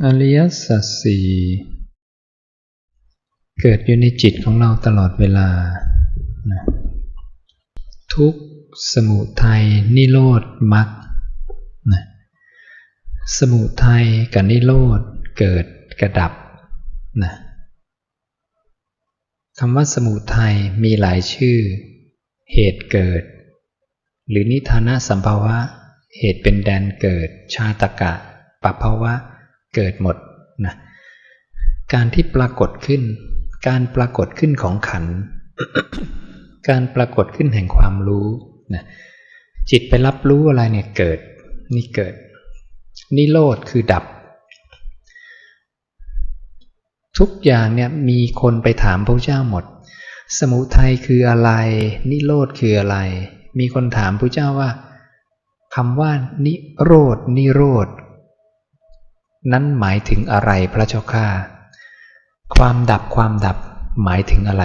อริยสัจสี่เกิดอยู่ในจิตของเราตลอดเวลา ทุกสมุทัยนิโรธมรรคสมุทัยกับนิโรธเกิดกระดับนะคำว่าสมุทัยมีหลายชื่อ เหตุเกิด หรือนิทานะสัมภาวะ เหตุเป็นแดนเกิด ชาตกะปภาวะ เกิดหมดนะการที่ปรากฏขึ้น การปรากฏขึ้นของขัน การปรากฏขึ้นแห่งความรู้นะจิตไปรับรู้อะไรเนี่ยเกิด นี่เกิด นิโรธคือดับ ทุกอย่างเนี่ยมีคนไปถามพระเจ้าหมด สมุทัยคืออะไร นิโรธคืออะไร มีคนถามพระเจ้าว่าคำว่า นิโรธนิโรธ นั้นหมายถึงอะไรพระเจ้าข้าความดับความดับหมายถึงอะไร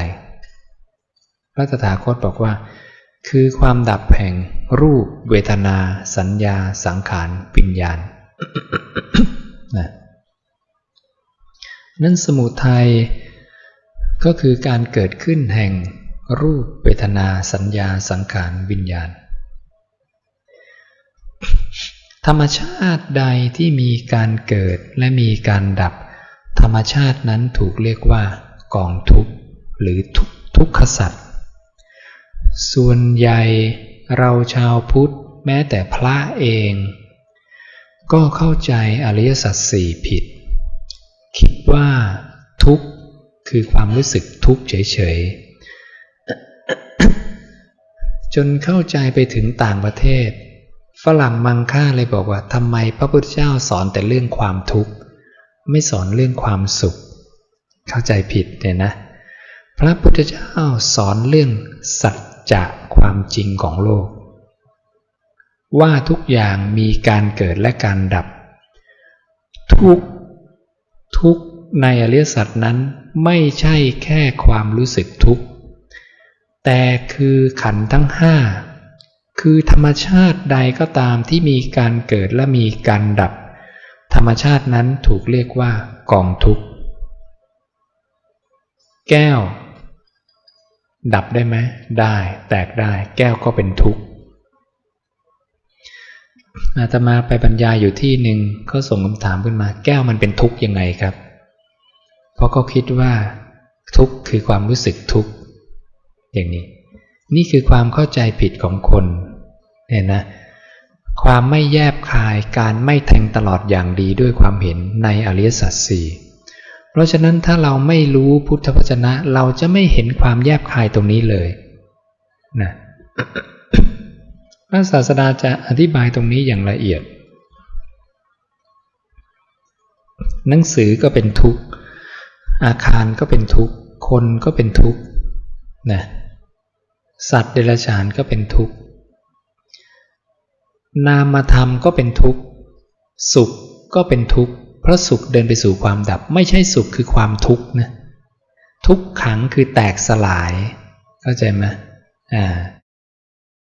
พระตถาคตบอกว่า คือความดับแห่งรูปเวทนา สัญญา สังขารวิญญาณนะนั่นสมุทัยก็คือการเกิดขึ้นแห่งรูปเวทนา สัญญา สังขารวิญญาณ ธรรมชาติใดที่มีการเกิดและมีการดับ ธรรมชาตินั้นถูกเรียกว่ากองทุกข์หรือทุกทุกขสัตว์ส่วนใหญ่เราชาวพุทธแม้แต่พระเอง ก็เข้าใจอริยสัจสี่ผิด คิดว่าทุกข์คือความรู้สึกทุกข์เฉยๆ จนเข้าใจไปถึงต่างประเทศ ฝรั่งมังค่าเลยบอกว่าทำไมพระพุทธเจ้าสอนแต่เรื่องความทุกข์ ไม่สอนเรื่องความสุข เข้าใจผิดเนี่ยนะ พระพุทธเจ้าสอนเรื่องสัจจะความจริงของโลก ว่าทุกอย่างมีการเกิดและการดับ ทุกทุกในอริยสัจนั้นไม่ใช่แค่ความรู้สึกทุกข์ แต่คือขันทั้งห้า คือธรรมชาติใดก็ตามที่มีการเกิดและมีการดับ ธรรมชาตินั้นถูกเรียกว่ากองทุกข์ แก้ว ดับได้ไหมได้แตกได้ แก้วก็เป็นทุกข์อาตมาไปบรรยายอยู่ที่หนึ่งก็ส่งคำถามขึ้นมา แก้วมันเป็นทุกข์ยังไงครับ เพราะเขาคิดว่า ทุกข์คือความรู้สึกทุกข์อย่างนี้ นี่คือความเข้าใจผิดของคน เนี่ยนะความไม่แยบคายการไม่แทงตลอดอย่างดีด้วยความเห็นในอริยสัจสี่เพราะฉะนั้นถ้าเราไม่รู้พุทธวจนะ เราจะไม่เห็นความแยบคายตรงนี้เลยนะพระศาสดาจะอธิบายตรงนี้อย่างละเอียด หนังสือก็เป็นทุกข์ อาคารก็เป็นทุกข์ คนก็เป็นทุกข์นะสัตว์เดรัจฉานก็เป็นทุกข์ นามธรรมก็เป็นทุกข์ สุขก็เป็นทุกข์ เพราะสุขเดินไปสู่ความดับ ไม่ใช่สุขคือความทุกข์นะทุกขังคือแตกสลาย เข้าใจไหมอ่า